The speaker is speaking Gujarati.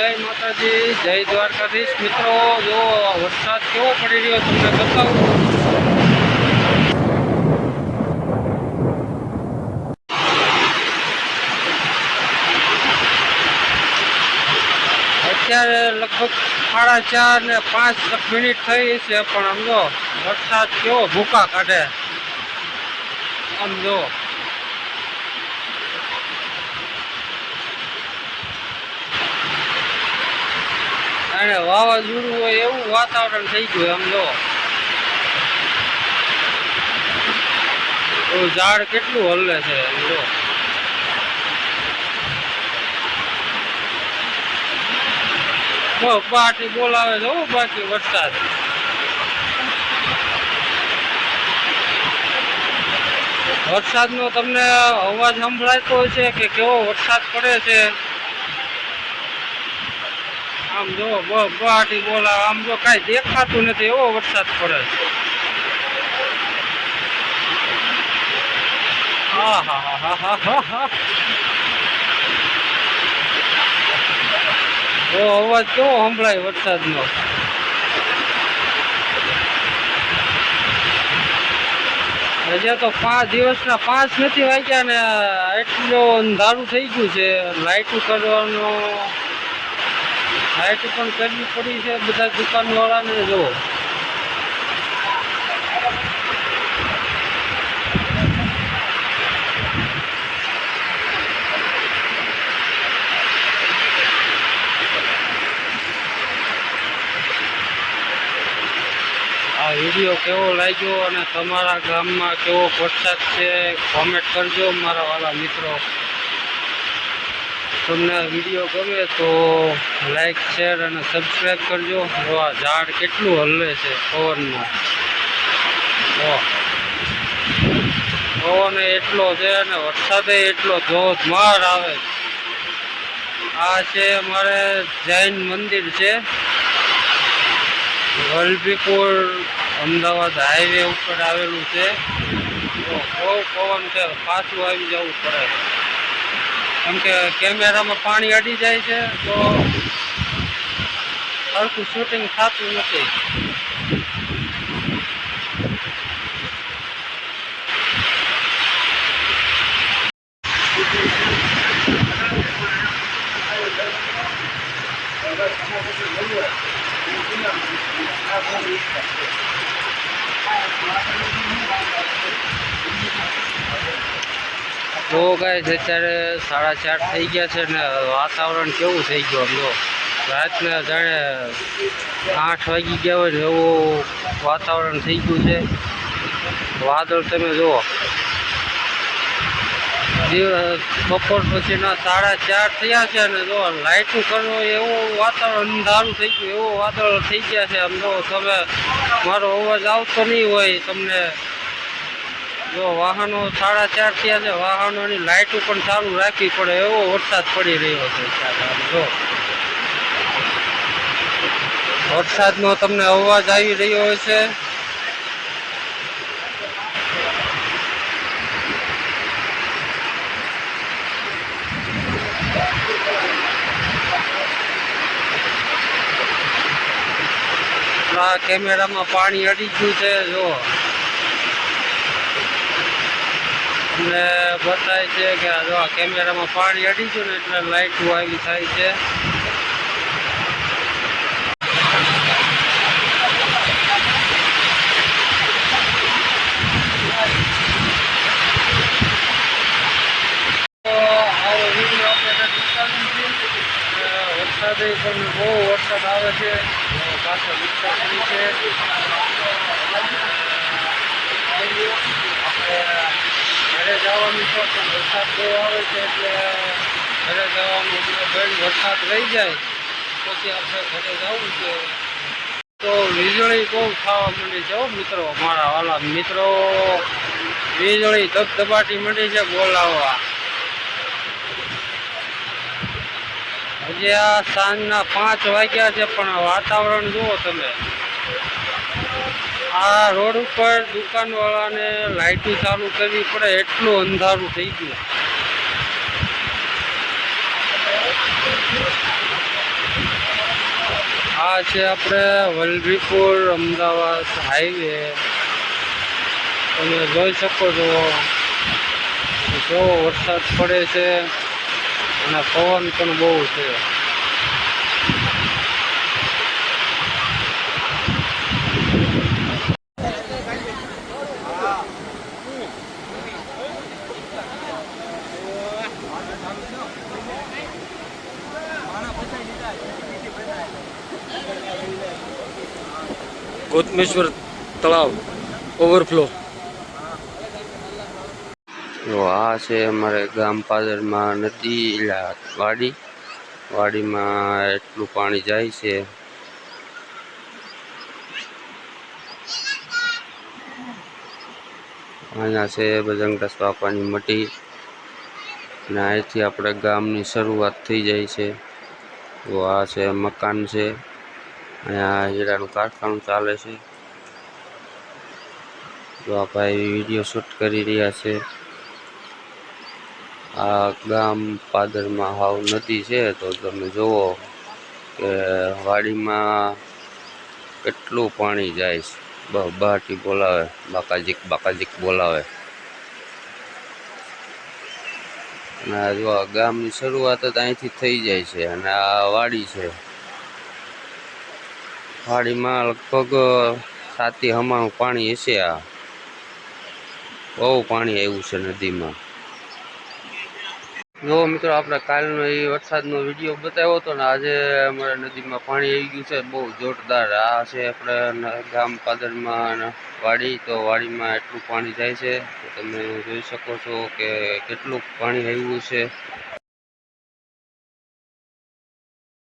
જય માતાજી, જય દ્વારકાધીશ. મિત્રો, જો વરસાદ કેવો પડી રહ્યો તમને બતાવું? અત્યારે લગભગ સાડા ચાર ને પાંચ મિનિટ થઈ છે, પણ આમ જો વરસાદ કેવો ભૂકા કાઢે. આમ અને વાવાઝોડું હોય એવું વાતાવરણ થઈ ગયું આમ જો. ઝાડ કેટલું હલે છે જો. પાટી બોલાવે છે બાકી વરસાદ. વરસાદનો તમને અવાજ સંભળાતો છે કે કેવો વરસાદ પડે છે? આમ જો બહાટી બોલા, આમ જો કાંઈ દેખાતું નથી, એવો વરસાદ પડે છે. હા હા હા હા હા હા અવાજ કેવો સંભળાય વરસાદનો. હજી તો પાંચ દિવસના પાંચ નથી વાગ્યા ને એટલું અંધારું થઈ ગયું છે લાઇટું કરવાનો લાઇટ પણ કરવી પડી છે, બધા દુકાનવાળાને જો આ વીડિયો કેવો લાગ્યો અને તમારા ગામમાં કેવો વરસાદ છે કોમેન્ટ કરજો, મારા વાલા મિત્રો. તમને વીડિયો ગમે તો લાઈક, શેર અને સબસ્ક્રાઈબ કરજો. જો આ ઝાડ કેટલું હલવે છે પવનમાં. પવન એટલો છે અને વરસાદે એટલો ધોધમાર આવે. આ છે અમારે જૈન મંદિર છે. વલભીપુર, અમદાવાદ હાઈવે ઉપર આવેલું છે. બહુ પવન છે, પાછું આવી જવું પડે. કેમ કે કેમેરામાં પાણી અડી જાય છે તો સરખું શૂટિંગ થતું નથી. તો ગાય અત્યારે સાડા ચાર થઈ ગયા છે ને વાતાવરણ કેવું થઈ ગયું આમ તો રાતના જાણે આઠ વાગી ગયા હોય ને એવું વાતાવરણ થઈ ગયું છે. વાદળ તમે જુઓ. બપોર પછીના સાડા ચાર થયા છે ને જો લાઇટનું કરવું એવું વાતાવરણ અંધારું થઈ ગયું, એવું વાદળ થઈ ગયા છે આમ જો. તમે, મારો અવાજ આવતો નહીં હોય તમને. જો વાહનો સાડા ચાર થયા છે, વાહનોની લાઇટો પણ ચાલુ રાખવી પડે એવો વરસાદ પડી રહ્યો છે જો. વરસાદનો તમને અવાજ આવી રહ્યો છે આ કેમેરામાં પાણી અડી ગયું છે, જો. તમને બતાય છે કે જો આ કેમેરામાં પાણી અડી ગયું ને એટલે લાઇટો આવી થાય છે. વરસાદે પણ બહુ વરસાદ આવે છે. પાછળ રિક્ષા છે. વરસાદ બહુ આવે છે એટલે ઘરે જવાનું એટલે વરસાદ રહી જાય, પછી આપણે ઘરે જવું છે. તો વીજળી બહુ ખાવા માંડી છે મિત્રો મારા વાલા મિત્રો. વીજળી ધબધબાટી માંડી છે બોલાવવા. હજી આ સાંજના પાંચ વાગ્યા છે, પણ વાતાવરણ જુઓ તમે. આ રોડ ઉપર દુકાનવાળાને લાઇટો ચાલુ કરવી પડે એટલું અંધારું થઈ ગયું. આ છે આપણે વલભીપુર અમદાવાદ હાઈવે. તમે જોઈ શકો છો. કેવો વરસાદ પડે છે અને પવન પણ બહુ છે. ગૌતમેશ્વર તળાવ ઓવરફ્લો આ છે અમારે ગામ પાદરમાં નદી વાડી. વાડીમાં એટલું પાણી જાય છે. અહીંયા છે બજરંગદાસ બાપાની મટી અને અહીંથી આપણે ગામની શરૂઆત થઈ જાય છે. તો આ છે મકાન છે. અહીંયા હીરાનું કારખાનું ચાલે છે. જો આ ભાઈ વીડિયો શૂટ કરી રહ્યા છે. આ ગામ પાદરમાં હાવ નદી છે, તો તમે જુઓ કે વાડીમાં કેટલું પાણી જાય છે. બ- બહારથી બોલાવે, બાકાજીક બાકાજીક બોલાવે. અને આ જો આ ગામની શરૂઆત જ અહીંથી થઈ જાય છે અને આ વાડી છે. વાડીમાં લગભગ સાતી હમાનું પાણી હશે આ. બહુ પાણી આવ્યું છે નદીમાં. જો મિત્રો, આપણે કાલનો એ વરસાદનો વીડિયો બતાવ્યો હતો ને, આજે અમારે નદીમાં પાણી આવી ગયું છે, બહુ જોરદાર. આ છે આપણે ગામ પાદરમાં વાડી, તો વાડીમાં એટલું પાણી જાય છે. તમે જોઈ શકો છો કે કેટલું પાણી આવ્યું છે.